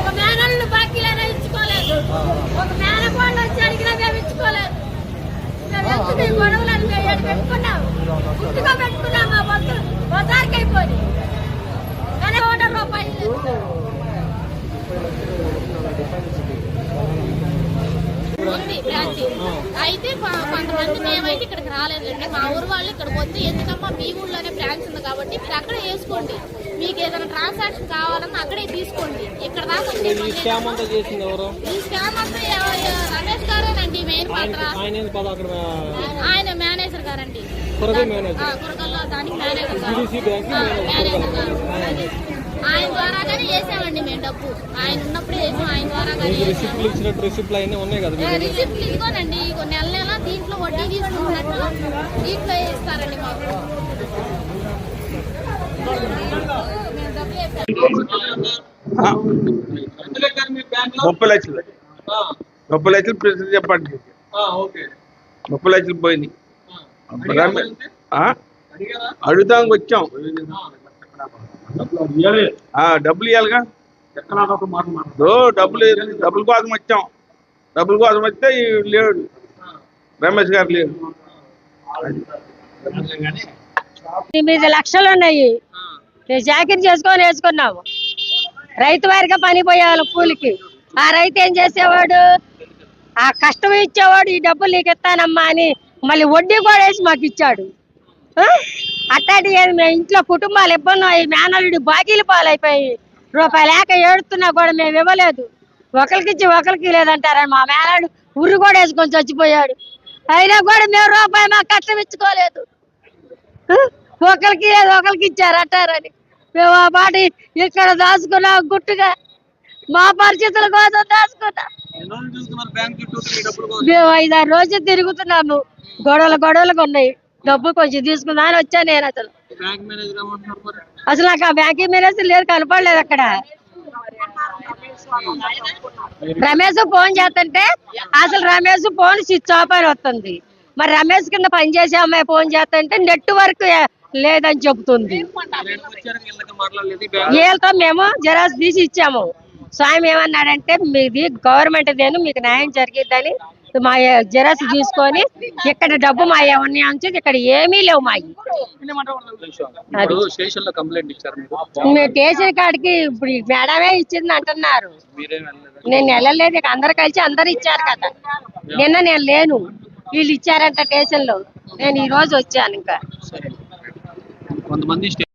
ఒక మేనల్ని బాకీలైనా ఇచ్చుకోలేదు. ఒక మేనకోళ్ళు వచ్చి అడిగినా మేము ఇచ్చుకోలేదు. మేము ఎందుకు ఈ మేము పెట్టుకున్నాము గుర్తుగా పెట్టుకున్నాము మా బొత్తు కానీ రూపాయలు అయితే కొంతమంది మేమైతే ఇక్కడికి రాలేదండి. మా ఊరు వాళ్ళు ఇక్కడికి వచ్చి ఎందుకమ్మా మీ ఊళ్ళో బ్రాంచ్ ఉంది కాబట్టి మీరు అక్కడే వేసుకోండి. మీకు ఏదైనా ట్రాన్సాక్షన్ కావాలన్నా అక్కడే తీసుకోండి. ఇక్కడ దాకా వచ్చే ఈ పని స్కామ్ అంతా చేసింది ఎవరు? ఈ స్కామ్ అంతా ఎవ- ఎవ- రమేష్ గారేనండి మెయిన్ పాత్ర. ఆయన ఏంది పద అక్కడ? ఆయన మేనేజర్ గారండి. కురగ మేనేజర్ ఆ, కురకల్లో దానికి మేనేజర్ గారు. జీడీసీ బ్యాంక్ ఆ, మేనేజర్ గారు. అది. ఆయన ద్వారాగానే వేసామండి మేము డబ్బు. ఆయన ఉన్నప్పుడే వేసాం ఆయన ద్వారాగానే మీకు వేసాము రిసిప్ట్లు ఇచ్చినట్టు రిసిప్ట్లు ఉన్నాయి కదా మీకు? రిసిప్ట్ ఇదిగోనండి. కొన్ని నెల నెల దీంట్లో వడ్డీ తీసుకున్నట్టు దీంట్లో ఇస్తారండి మాకు మేము డబ్బులు వేసాం. ముప్పై లక్షలు. ముప్పై లక్షలు ప్రశ్న చెప్పండి. ఓకే ముప్పై లక్షలు ఆ? అడుగుదానికి వచ్చాం. డబ్బులు ఇవ్వాలిగా డబ్బులు డబ్బుల కోసం వచ్చాం. డబ్బుల కోసం వస్తే లేడు. రమేష్ గారు లేడు. ఎనిమిది లక్షలు ఉన్నాయి. మేము జాకెట్ చేసుకొని వేసుకున్నాము రైతు వారిగా పని కూలికి. ఆ రైతు ఏం చేసేవాడు? ఆ కష్టం ఇచ్చేవాడు ఈ డబ్బులు నీకు ఇస్తానమ్మా అని మళ్ళీ వడ్డీ కూడా వేసి మాకు ఇచ్చాడు. అట్టాటి మేము ఇంట్లో కుటుంబాలు ఇబ్బంది అయ్యి మేనల్లుడి బాకీలు పాలైపోయి రూపాయి లేక ఏడుతున్నా కూడా మేము ఇవ్వలేదు. ఒకరికి ఇచ్చి ఒకరికి లేదంటారని మా మేనాడు ఉర్రు కూడా వేసుకొని చచ్చిపోయాడు. అయినా కూడా మేము రూపాయి మాకు కష్టం ఇచ్చుకోలేదు. ఒకరికి లేదు ఒకరికి ఇచ్చారు అంటారని. మేము ఆ మాట ఇక్కడ దాచుకున్నాం గుట్టుగా. మా పరిస్థితుల కోసం దాచుకున్నాం. మేము ఐదారు రోజులు తిరుగుతున్నాము. గొడవలు గొడవలుగా ఉన్నాయి. డబ్బు కొంచెం తీసుకుందా అని వచ్చా నేను అసలు. అసలు నాకు ఆ బ్యాంకింగ్ మేనేజర్ లేదు కనపడలేదు అక్కడ. రమేష్ ఫోన్ చేస్తుంటే అసలు రమేష్ ఫోన్ స్విచ్ ఆఫ్ అని వస్తుంది. మరి రమేష్ కింద పనిచేసే అమ్మాయి ఫోన్ చేస్తుంటే నెట్వర్క్ లేదని చెబుతుంది. వీళ్ళతో మేము జెరాక్స్ తీసి ఇచ్చాము. స్వామి ఏమన్నాడంటే మీది గవర్నమెంట్ దేను మీకు న్యాయం జరిగిద్దని మా జెరాక్స్ తీసుకొని ఇక్కడ డబ్బు మా ఏమన్నా ఉంచి ఇక్కడ ఏమీ లేవు మా స్టేషన్ కాడికి ఇప్పుడు మేడమే ఇచ్చింది అంటున్నారు. నేను వెళ్ళలేదు ఇక అందరు కలిసి అందరు ఇచ్చారు కదా. నిన్న నేను లేను. వీళ్ళు ఇచ్చారంట స్టేషన్లో నేను ఈ రోజు వచ్చాను ఇంకా. కొంతమంది